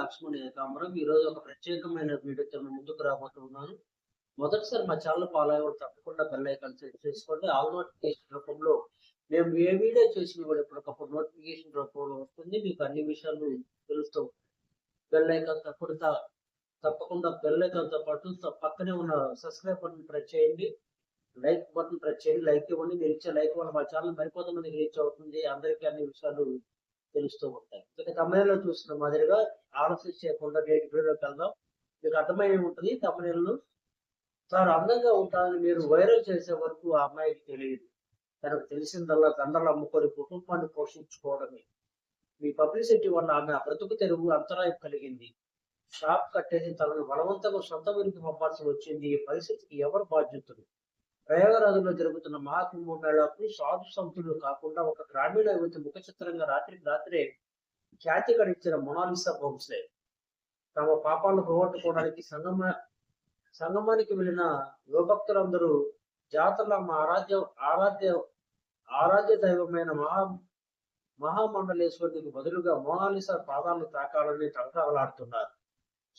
Channel Laxman Ekambaram ఈరోజు ఒక ప్రత్యేకమైన వీడియోతో ముందుకు రాబోతున్నాను మొదటిసారి మా ఛానల్ ఫాలో అయ్యే తప్పకుండా బెల్ ఐకాన్ సెట్ చేసుకోండి. ఆల్ నోటిఫికేషన్ రూపంలో మేము ఏ వీడియో చేసినా కూడా ఎప్పటికప్పుడు నోటిఫికేషన్ రూపంలో వస్తుంది. మీకు అన్ని విషయాలు తెలుస్తూ బెల్ ఐకాన్ తప్పకుండా తప్పకుండా బెల్ ఐకాన్తో పాటు పక్కనే ఉన్న సబ్స్క్రైబ్ బటన్ ప్రెస్ చేయండి. లైక్ బటన్ ప్రెస్ చేయండి. లైక్ ఇవ్వండి. మీరు ఇచ్చే లైక్ వల్ల మా ఛానల్ మరికొంతమందికి రీచ్ అవుతుంది. అందరికీ అన్ని విషయాలు తెలుస్తూ ఉంటాయి. ఇక తమిళలో చూసిన మాదిరిగా ఆలస్యం చేయకుండా నేటి వీడియోకి వెళ్దాం. మీకు అర్థమై ఉంటుంది తమిళను తాను అందంగా ఉంటానని మీరు వైరల్ చేసే వరకు ఆ అమ్మాయికి తెలియదు. తనకు తెలిసిందల్లా దండలు అమ్ముకొని కుటుంబాన్ని పోషించుకోవడమే. మీ పబ్లిసిటీ వల్ల ఆమె బ్రతుకు తెరువు అంతరాయం కలిగింది. షాప్ కట్టేసి తనను బలవంతంగా సొంత ఊరికి పంపాల్సి వచ్చింది ఈ పరిస్థితికి ఎవరు బాధ్యతలు? ప్రయాగరాజులో జరుగుతున్న మహాకుంభమేళాకు సాధు సంతులు కాకుండా ఒక గ్రామీణ యువతి ముఖ చిత్రంగా రాత్రికి రాత్రే ఖ్యాతి గడించిన మొనాలిసా బోమ్స్లే తమ పాపాలను పోగొట్టుకోవడానికి సంగమ సంగమానికి వెళ్ళిన యువభక్తులందరూ జాతరలో మా ఆరాధ్య ఆరాధ్య ఆరాధ్య దైవమైన మహా మహామండలేశ్వరుడికి బదులుగా మోనాలిసా పాదాలను తాకాలని తలకాలాడుతున్నారు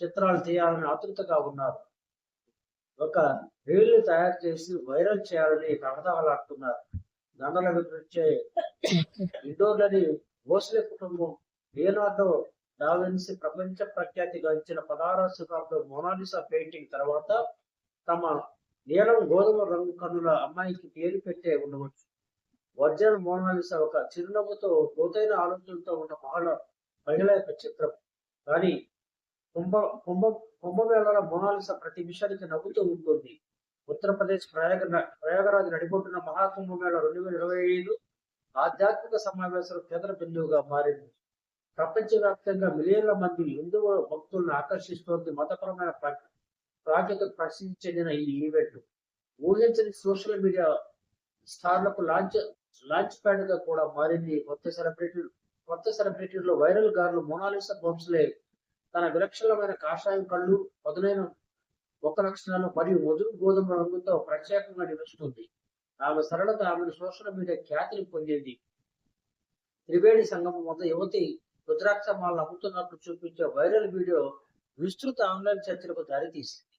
చిత్రాలు తీయాలని ఆతృతగా ఉన్నారు. ఒక రీల్ తయారు చేసి వైరల్ చేయాలని తడతాగలాడుతున్నారు దండల వచ్చే ఇండోర్లని భోసలే కుటుంబం లియనార్డో డావిన్సీ ప్రపంచ ప్రఖ్యాతి గాంచిన పదహారవ శతాబ్దం మోనాలిసా పెయింటింగ్ తర్వాత తమ నీలం గోధుమ రంగు కన్నుల అమ్మాయికి పేరు పెట్టే ఉండవచ్చు. వర్జన్ మోనాలిసా ఒక చిరునవ్వుతో లోతైన ఆలోచనలతో ఉన్న మహిళ మహిళ యొక్క చిత్రం. కానీ కుంభ కుంభ కుంభమేళల మోనాలిస ప్రతి విషయానికి నవ్వుతూ ఉంటుంది. ఉత్తరప్రదేశ్ ప్రయాగ ప్రయాగరాజ్ నడిపోతున్న మహాకుంభమేళ రెండు వేల ఇరవై ఐదు ఆధ్యాత్మిక సమావేశాలు కేంద్ర బిందువుగా మారింది. ప్రపంచవ్యాప్తంగా మిలియన్ల మంది హిందువు భక్తులను ఆకర్షిస్తోంది మతపరమైన ప్రాజెక్టు ప్రాఖ్యత ప్రసిద్ధి చెందిన ఈ ఈవెంట్. ఊహించని సోషల్ మీడియా స్టార్లకు లాంచ్ లాంచ్ ప్యాడ్గా కూడా మారింది. కొత్త సెలబ్రిటీ కొత్త సెలబ్రిటీల్లో వైరల్ గార్లు మోనాలిసా బొమ్స్లే తన విలక్షణమైన కాషాయం కళ్ళు పదునైన ఒక లక్షణాలు మరియు ముదురు గోధుమ రంగుతో ప్రత్యేకంగా నిలుస్తుంది. ఆమె సరళత ఆమెను సోషల్ మీడియా ఖ్యాతిని పొందింది. త్రివేణి సంగమం వద్ద యువతి రుద్రాక్ష మాలను అమ్ముతున్నట్లు చూపించే వైరల్ వీడియో విస్తృత ఆన్లైన్ చర్చలకు దారితీసింది.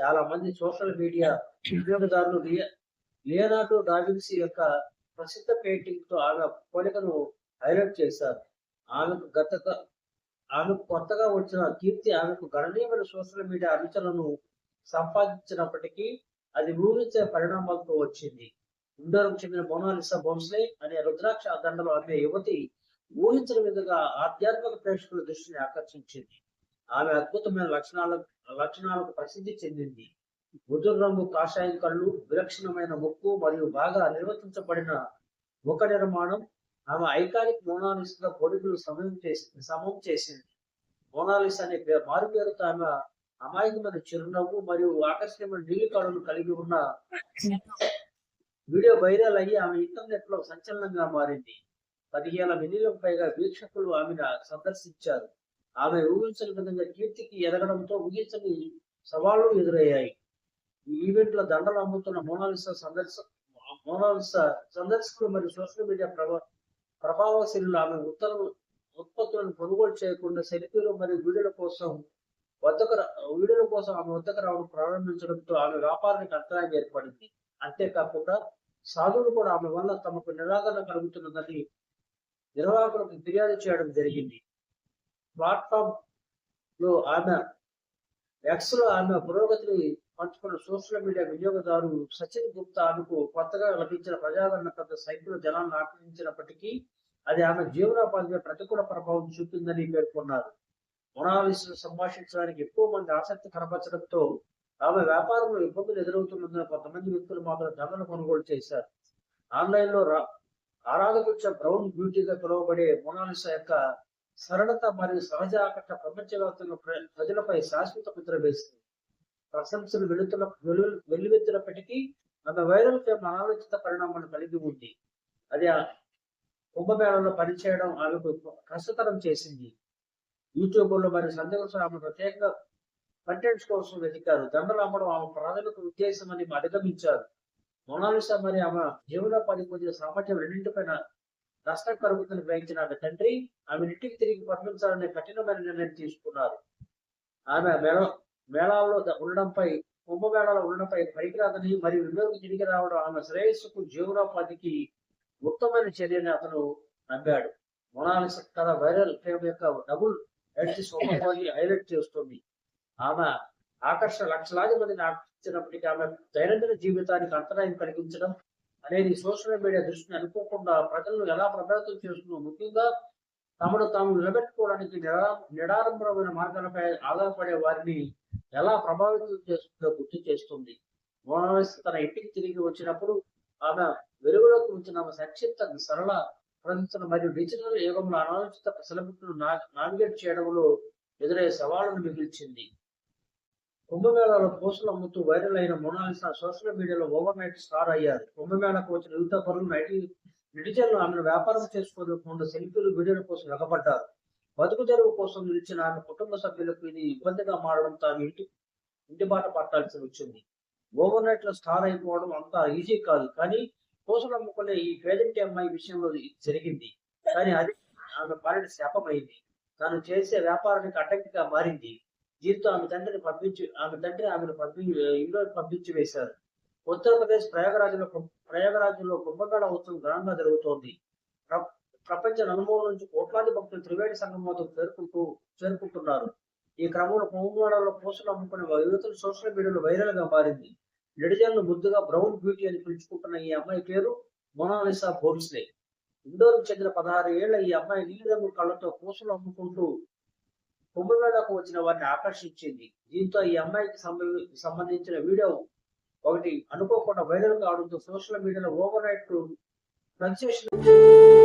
చాలా మంది సోషల్ మీడియా వినియోగదారులు లియ- లియనార్డో డావిన్సీ యొక్క ప్రసిద్ధ పెయింటింగ్తో ఆమె పోలికను హైలైట్ చేశారు. ఆమెకు గత ఆమెకు కొత్తగా వచ్చిన కీర్తి ఆమెకు గణనీయమైన సోషల్ మీడియా అనుచరులను సంపాదించినప్పటికీ అది ఊహించే పరిణామాలతో వచ్చింది. ఇండోర్కు చెందిన మోనాలిసా బోన్స్లే అనే రుద్రాక్ష దండలు ఆమె యువతి ఊహించిన విధంగా ఆధ్యాత్మిక ప్రేక్షకుల దృష్టిని ఆకర్షించింది. ఆమె అద్భుతమైన లక్షణాల లక్షణాలకు ప్రసిద్ధి చెందింది. ముదురు రంగు కాషాయం కళ్ళు విలక్షణమైన ముక్కు మరియు బాగా నిర్వచించబడిన ముఖ నిర్మాణం ఆమె ఐకానిక్ మోనాలిస్గా కొడుకులు సమయం చేసి సమం చేసింది. మోనాలిసా అనే పే- మారు పేరుతో ఆమె అమాయకమైన చిరునవ్వు మరియు ఆకర్షణీయమైన నీళ్ళు కళను కలిగి ఉన్న వీడియో వైరల్ అయ్యి ఆమె ఇంటర్నెట్లో సంచలనంగా మారింది. పదిహేను మిలియన్ పైగా వీక్షకులు ఆమెను సందర్శించారు. ఆమె ఊహించని విధంగా కీర్తికి ఎదగడంతో ఊహించని సవాళ్ళు ఎదురయ్యాయి. ఈ ఈవెంట్లో దండలు అమ్ముతున్న మోనాలిసా సందర్శ మోనాలిసా సందర్శకులు మరియు సోషల్ మీడియా ప్రభావ ప్రభావశీలు ఆమె ఉత్తర ఉత్పత్తులను కొనుగోలు చేయకుండా సెల్ఫీలు మరియు వీడియోల కోసం వద్దకు వీడియోల కోసం ఆమె వద్దకు రావడం ప్రారంభించడంతో ఆమె వ్యాపారానికి అంతరాయం ఏర్పడింది. అంతేకాకుండా సాధువులు కూడా ఆమె వల్ల తమకు నిరాదరణ కలుగుతున్నదని నిర్వాహకులకు ఫిర్యాదు చేయడం జరిగింది. ప్లాట్ఫామ్లో ఆమె ఎక్స్లో ఆమె పురోగతిని పంచుకున్న సోషల్ మీడియా వినియోగదారు సచిన్ గుప్తా ఆమెకు కొత్తగా లభించిన ప్రజాదరణ పెద్ద సైకిల్ జనాన్ని ఆకర్షించినప్పటికీ అది ఆమె జీవనోపాధిపై ప్రతికూల ప్రభావం చూపిందని పేర్కొన్నారు. మొనాలిస్ సంభాషించడానికి ఎక్కువ మంది ఆసక్తి కనపరచడంతో ఆమె వ్యాపారంలో ఇబ్బందులు ఎదురవుతున్నందున కొంతమంది వ్యక్తులు మాత్రం ధరలు కొనుగోలు చేశారు. ఆన్లైన్లో రా- ఆరాధకుల బ్రౌన్ బ్యూటీగా పిలువబడే మొనాలిస యొక్క సరళత మరియు సహజ ఆకర్షణ ప్రపంచవ్యాప్తంగా ప్రజలపై శాశ్వత ముద్ర వేస్తుంది ప్రశంసలు వెళుతున్న వెలు- వెల్లువెత్తినప్పటికీ ఆమె వైరల్ ఫేమ్ అనాలోచిత పరిణామాలు కలిగి ఉంది. అది ఆ కుంభమేళలో పనిచేయడం ఆమెకు కష్టతరం చేసింది. యూట్యూబ్లో మరి సందేశం ఆమె ప్రత్యేకంగా కంటెంట్స్ కోసం వెతికారు. దండలు అమ్మడం ఆమె ప్రాథమిక ఉద్దేశం అని అధిగమించారు. మొనాలిసా మరి ఆమె జీవనోపాధి పొందిన సామర్థ్యం రెండింటిపైన నష్టం కలుగుతుందని గ్రహించిన ఆమె తండ్రి ఆమె ఇంటికి తిరిగి పంపించాలనే కఠినమైన నిర్ణయం తీసుకున్నారు. ఆమె మేళ మేళాల్లో ఉండడంపై కుంభమేళాలో ఉండడంపై పనికిరాదని మరియు వినియోగం తిరిగి రావడం ఆమె శ్రేయస్సుకు జీవనోపాధికి ఉత్తమైన చర్యని అతను నమ్మాడు. మొనాలిస కథ వైరల్ ఫేమ్ యొక్క డబుల్ ఎడ్జ్ స్వభావాన్ని హైలైట్ చేస్తుంది. ఆమె ఆకర్షణ లక్షలాది మందిని ఆకర్షించినప్పటికీ ఆమె దైనందిన జీవితానికి అంతరాయం కలిగించడం అనేది సోషల్ మీడియా దృష్టిని అనుకోకుండా ప్రజలను ఎలా ప్రభావితం చేస్తుందో ముఖ్యంగా తమను తాము నిలబెట్టుకోవడానికి నిడా నిడారంభమైన మార్గాలపై ఆధారపడే వారిని ఎలా ప్రభావితం చేస్తుందో గుర్తు చేస్తుంది. మోనాలిస్ తన ఇంటికి తిరిగి వచ్చినప్పుడు ఆమె వెలుగులోకి వచ్చిన ఆమె సంక్షిప్త సరళ ప్రదర్శన మరియు డిజిటల్ యుగంలో అనాలోచిత సెలబ్రిటీలు నావిగేట్ చేయడంలో ఎదురయ్యే సవాళ్ళను మిగిల్చింది. కుంభమేళాలో పోస్టులు అమ్ముతూ వైరల్ అయిన మోనాలిసా సోషల్ మీడియాలో ఓవర్ నైట్ స్టార్ అయ్యారు. కుంభమేళకు వచ్చిన యువత పరులు నైటీ నిటిజన్లు ఆమెను వ్యాపారం చేసుకోకుండా సెల్ఫీలు వీడియోల కోసం ఎగబడ్డారు. బతుకు తెరువు కోసం నిలిచిన ఆమె కుటుంబ సభ్యులకు ఇది ఇబ్బందిగా మారడం తాను ఇంటి ఇంటి బాట పట్టాల్సి వచ్చింది. ఓవర్ నైట్లో స్టార్ అయిపోవడం అంత ఈజీ కాదు కానీ కోసలు అమ్ముకునే ఈ పేదంటి అమ్మాయి విషయంలో జరిగింది. కానీ అది ఆమె పాలిట శాపమైంది. తాను చేసే వ్యాపారానికి అడ్డంకిగా మారింది. దీంతో ఆమె తండ్రిని పంపించి ఆమె తండ్రి ఆమెను పంపి ఇంట్లో పంపించి వేశారు. ఉత్తరప్రదేశ్ ప్రయాగరాజులో ప్రయాగరాజులో కుంభమేళ ఉత్సవం ఘనంగా జరుగుతోంది. ప్రపంచ నలుమూల నుంచి కోట్లాది భక్తులు త్రివేణి సంఘం వద్దకు చేరుకుంటూ చేరుకుంటున్నారు. ఈ క్రమంలో కుంభమేళలో పూసలు అమ్ముకునే యువతులు సోషల్ మీడియాలో వైరల్గా మారింది. నెటిజన్లు ముద్దుగా బ్రౌన్ బ్యూటీ అని పిలుచుకుంటున్న ఈ అమ్మాయి పేరు మొనాలిసా భోన్స్లే ఇండోర్కు చెందిన పదహారు ఏళ్ళ ఈ అమ్మాయి నీలిరంగు కళ్ళతో పూసలు అమ్ముకుంటూ కుంభమేళకు వచ్చిన వారిని ఆకర్షించింది. దీంతో ఈ అమ్మాయికి సంబంధించిన వీడియో ఒకటి అనుకోకుండా వైరల్ కావడంతో సోషల్ మీడియాలో ఓవర్ నైట్ సెన్సేషన్